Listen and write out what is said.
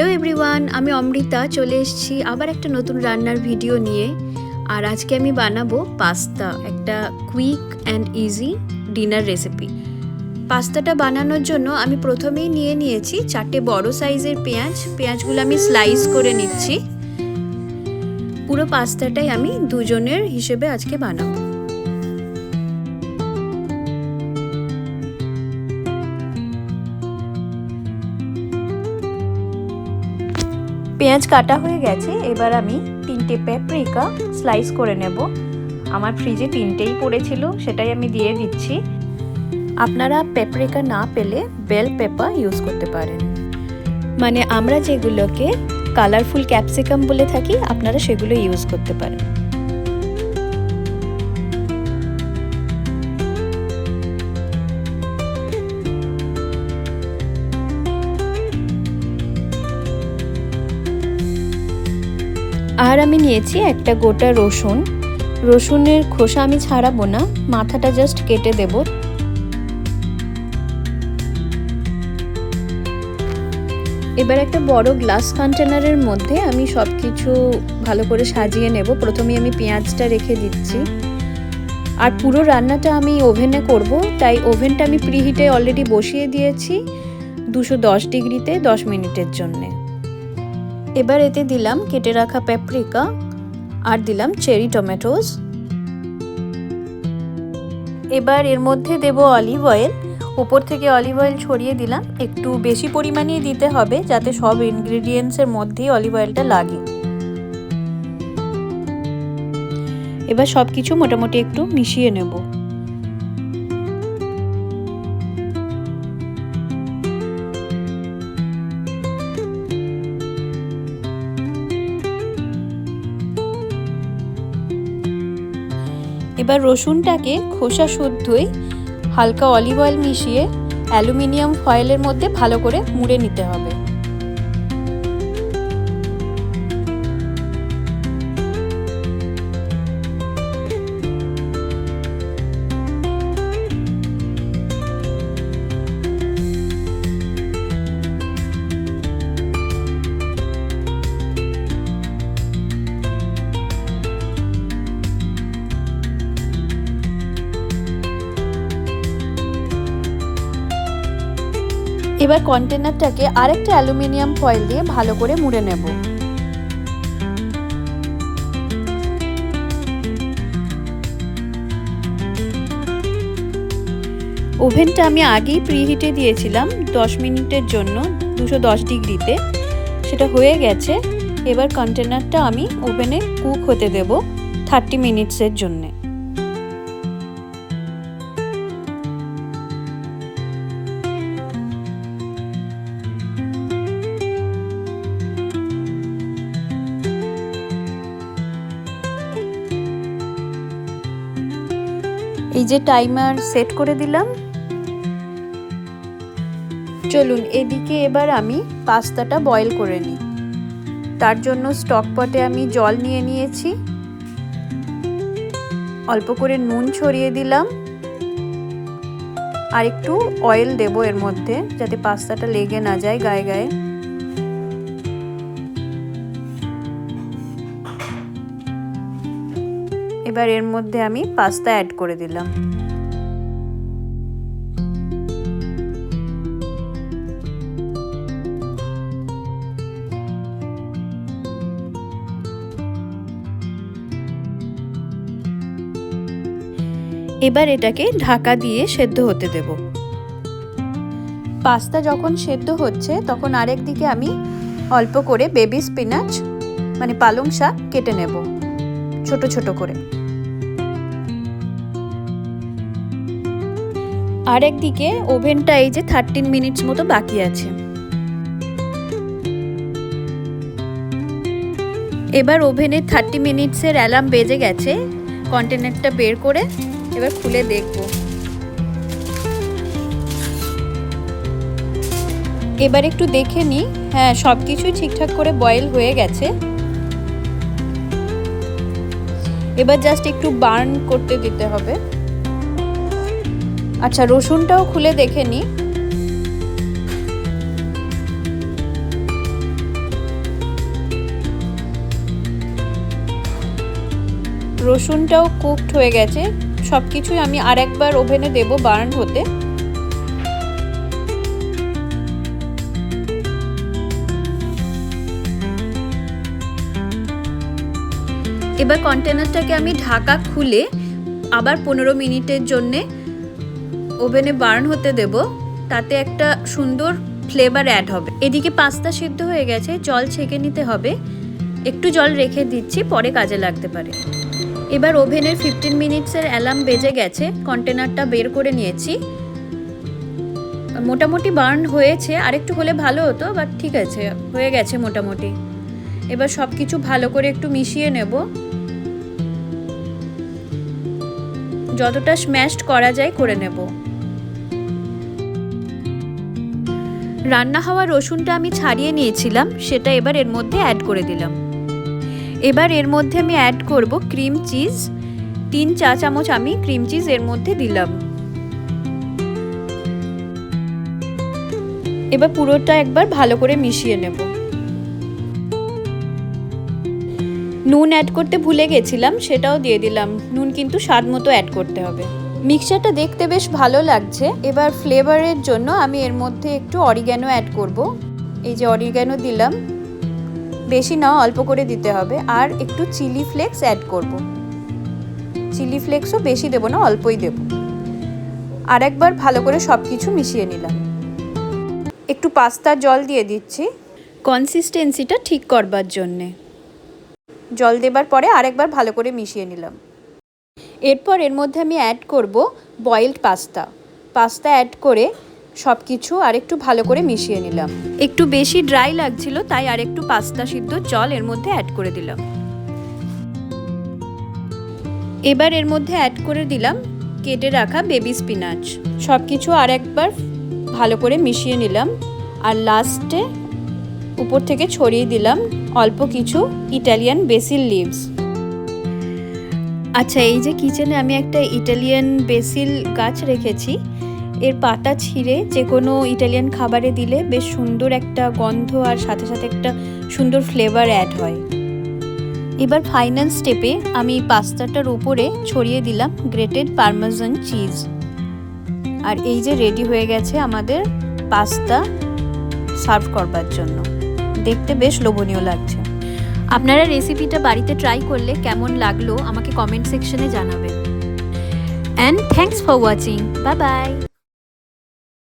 Hello everyone আমি অমৃতা, চলে এসেছি আবার একটা নতুন রান্নার ভিডিও নিয়ে। আর আজকে আমি বানাবো পাস্তা, একটা quick and easy dinner recipe পাস্তাটা বানানোর জন্য আমি প্রথমেই নিয়ে নিয়েছি চারটে বড় সাইজের পেঁয়াজ। পেঁয়াজগুলো আমি স্লাইস করে নিচ্ছি। পুরো পাস্তাটাই আমি দুজনের হিসেবে আজকে বানাবো। পেঁয়াজ কাটা হয়ে গেছে, এবার আমি তিনটে প্যাপ্রিকা স্লাইস করে নেব। আমার ফ্রিজে তিনটেই পড়েছিল, সেটাই আমি দিয়ে দিচ্ছি। আপনারা পেপ্রিকা না পেলে বেল পেপার ইউজ করতে পারেন। মানে আমরা যেগুলোকে কালারফুল ক্যাপসিকাম বলে থাকি, আপনারা সেগুলো ইউজ করতে পারেন। আর আমি নিয়েছি একটা গোটা রসুন। রসুনের খোসা আমি ছাড়াবো না, মাথাটা জাস্ট কেটে দেব। এবার একটা বড় গ্লাস কন্টেনারের মধ্যে আমি সব কিছু ভালো করে সাজিয়ে নেব। প্রথমে আমি পেঁয়াজটা রেখে দিচ্ছি। আর পুরো রান্নাটা আমি ওভেনে করব, তাই ওভেনটা আমি প্রিহিটে অলরেডি বসিয়ে দিয়েছি দুশো দশ ডিগ্রিতে দশ মিনিটের জন্যে। এবার এতে দিলাম কেটে রাখা প্যাপ্রিকা আর দিলাম চেরি টমেটোস এবার এর মধ্যে দেব অলিভ অয়েল উপর থেকে অলিভ অয়েল ছড়িয়ে দিলাম। একটু বেশি পরিমাণেই দিতে হবে যাতে সব ইনগ্রিডিয়েন্টসের মধ্যেই অলিভ অয়েলটা লাগে। এবার সব কিছু মোটামুটি একটু মিশিয়ে নেব। এবার রসুনটাকে খোসা শুদ্ধই হালকা অলিভ অয়েল মিশিয়ে অ্যালুমিনিয়াম ফয়েলের মধ্যে ভালো করে মুড়ে নিতে হবে। এবার কন্টেনারটাকে আরেকটা অ্যালুমিনিয়াম ফয়েল দিয়ে ভালো করে মুড়ে নেব। ওভেনটা আমি আগেই প্রিহিটে দিয়েছিলাম দশ মিনিটের জন্য, দুশো দশ ডিগ্রিতে। সেটা হয়ে গেছে। এবার কন্টেনারটা আমি ওভেনে কুক হতে দেব থার্টি মিনিটসের জন্যে। এই যে টাইমার সেট করে দিলাম। চলুন, এদিকে এবার আমি পাস্তাটা বয়েল করে নিই। তার জন্য স্টক পটে আমি জল নিয়ে নিয়েছি। অল্প করে নুন ছড়িয়ে দিলাম। আর একটু অয়েল দেব এর মধ্যে, যাতে পাস্তাটা লেগে না যায় গায়ে গায়ে। এবার এর মধ্যে আমি পাস্তা অ্যাড করে দিলাম। এবার এটাকে ঢাকা দিয়ে সেদ্ধ হতে দেব। পাস্তা যখন সেদ্ধ হচ্ছে, তখন আরেক দিকে আমি অল্প করে বেবি স্পিনাচ মানে পালং শাক, কেটে নেব। ছোট ছোট করে। আর একদিকে ওভেনটা এই যে থার্টিন মিনিটস মতো বাকি আছে। এবার ওভেনের থার্টি মিনিটসের অ্যালার্ম বেজে গেছে কন্টেনারটা বের করে এবার খুলে দেখব। এবার একটু দেখে নিই হ্যাঁ সব কিছুই ঠিকঠাক করে বয়েল হয়ে গেছে। এবার জাস্ট একটু বার্ন করতে দিতে হবে। আচ্ছা রসুনটাও খুলে দেখে নিই রসুনটাও কুকড হয়ে গেছে। সব কিছুই আমি আরেকবার ওভেনে দেব বার্ন হতে। এবার কন্টেনারটাকে আমি ঢাকা খুলে আবার পনেরো মিনিটের জন্যে ওভেনে বার্ন হতে দেব, তাতে একটা সুন্দর ফ্লেভার অ্যাড হবে। এদিকে পাস্তা সিদ্ধ হয়ে গেছে, জল ছেঁকে নিতে হবে। একটু জল রেখে দিচ্ছি, পরে কাজে লাগতে পারে। এবার ওভেনের ফিফটিন মিনিটসের অ্যালার্ম বেজে গেছে, কন্টেনারটা বের করে নিয়েছি। মোটামুটি বার্ন হয়েছে, আরেকটু হলে ভালো হতো, বাট ঠিক আছে, হয়ে গেছে মোটামুটি। এবার সব কিছু ভালো করে একটু মিশিয়ে নেব। যতটা স্ম্যাশড করা যায় করে নেব। রান্না হওয়া রসুনটা আমি ছাড়িয়ে নিয়েছিলাম, সেটা এবার এর মধ্যে অ্যাড করে দিলাম। এবার এর মধ্যে আমি অ্যাড করব ক্রিম চিজ তিন চা চামচ আমি ক্রিম চিজ এর মধ্যে দিলাম। এবার পুরোটা একবার ভালো করে মিশিয়ে নেব। নুন অ্যাড করতে ভুলে গেছিলাম, সেটাও দিয়ে দিলাম। নুন কিন্তু স্বাদ মতো অ্যাড করতে হবে। মিক্সচারটা দেখতে বেশ ভালো লাগছে। এবার ফ্লেভারের জন্য আমি এর মধ্যে একটু অরিগ্যানো অ্যাড করব। এই যে অরিগ্যানো দিলাম। বেশি না অল্প করে দিতে হবে। আর একটু চিলি ফ্লেক্স অ্যাড করব। চিলি ফ্লেক্সও বেশি দেবো না অল্পই দেব। আর একবার ভালো করে সব কিছু মিশিয়ে নিলাম। একটু পাস্তার জল দিয়ে দিচ্ছি। কনসিস্টেন্সিটা ঠিক করবার জন্যে। জল দেবার পরে আরেকবার ভালো করে মিশিয়ে নিলাম। এরপর এর মধ্যে আমি অ্যাড করব বয়েলড পাস্তা পাস্তা অ্যাড করে সব কিছু আরেকটু ভালো করে মিশিয়ে নিলাম। একটু বেশি ড্রাই লাগছিল, তাই আর একটু পাস্তা সিদ্ধ জল এর মধ্যে অ্যাড করে দিলাম। এবার এর মধ্যে অ্যাড করে দিলাম কেটে রাখা বেবি স্পিনাচ সব কিছু আর একবার ভালো করে মিশিয়ে নিলাম। আর লাস্টে উপর থেকে ছড়িয়ে দিলাম অল্প কিছু ইটালিয়ান বেসিল লিভস আচ্ছা এই যে কিচেনে আমি একটা ইটালিয়ান বেসিল গাছ রেখেছি। এর পাতা ছিঁড়ে যে কোনো ইটালিয়ান খাবারে দিলে বেশ সুন্দর একটা গন্ধ আর সাথে সাথে একটা সুন্দর ফ্লেভার অ্যাড হয়। এবার ফাইনাল স্টেপে আমি পাস্তাটার উপরে ছড়িয়ে দিলাম গ্রেটেড পারমাজন চিজ আর এই যে রেডি হয়ে গেছে আমাদের পাস্তা সার্ভ করবার জন্য। দেখতে বেশ লোভনীয় লাগছে। আপনারা রেসিপিটা বাড়িতে ট্রাই করলে কেমন লাগল আমাকে কমেন্ট সেকশনে জানাবেন। অ্যান্ড থ্যাংকস ফর ওয়াচিং বা বাই